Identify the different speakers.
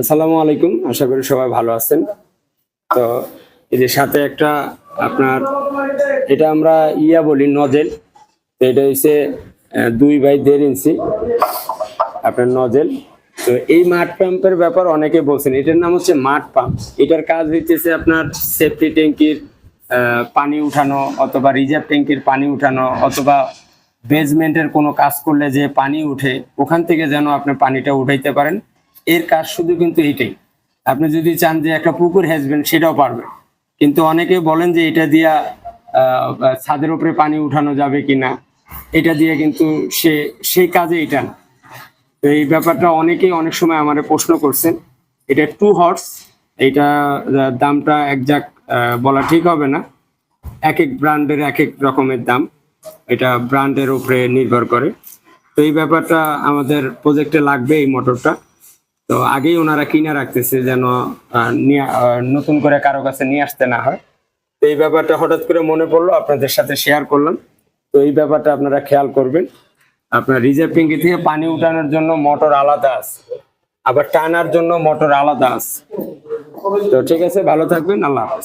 Speaker 1: আসসালামু আলাইকুম। আশা করি সবাই ভালো আছেন। তো এই যে সাথে একটা আপনার, এটা আমরা ইয়া বলি নজেল। তো এটা হচ্ছে দুই বাই দেড় ইঞ্চি আপনার নজেল। তো এই মাঠ পাম্পের ব্যাপার অনেকে বলছেন, এটার নাম হচ্ছে মাঠ পাম্প। এটার কাজ হইতেছে আপনার সেফটি ট্যাঙ্কির পানি উঠানো অথবা রিজার্ভ ট্যাঙ্কির পানি উঠানো অথবা বেজমেন্টের কোনো কাজ করলে যে পানি উঠে, ওখান থেকে যেন আপনি পানিটা উঠাইতে পারেন। এর কাজ শুধু কিন্তু এইটাই আপনি যদি চান যে একটা পুকুর হেসবেন, সেটাও পারবেন। কিন্তু অনেকে বলেন যে এটা দিয়া ছাদের উপরে পানি উঠানো যাবে কিনা, এটা দিয়ে কিন্তু সে সেই কাজে এটা না। তো এই ব্যাপারটা অনেকেই অনেক সময় আমারে প্রশ্ন করছেন, এটা টু হর্স এটা দামটা একজাক্ট বলা ঠিক হবে না। এক এক ব্র্যান্ডের এক এক রকমের দাম, এটা ব্র্যান্ডের উপরে নির্ভর করে। তো এই ব্যাপারটা আমাদের প্রজেক্টে লাগবে এই মোটরটা। তো আগেই ওনারা কিনে রাখতেছে যেন নতুন করে কারও কাছে নিয়ে আসতে না হয়। তো এই ব্যাপারটা হঠাৎ করে মনে পড়ল, আপনাদের সাথে শেয়ার করলাম। তো এই ব্যাপারটা আপনারা খেয়াল করবেন। আপনার রিজার্ভ ট্যাঙ্কি থেকে পানি উঠানোর জন্য মোটর আলাদা আছে। আবার টানার জন্য মোটর আলাদা আছে। তো ঠিক আছে, ভালো থাকবেন, আল্লাহ হাফেজ।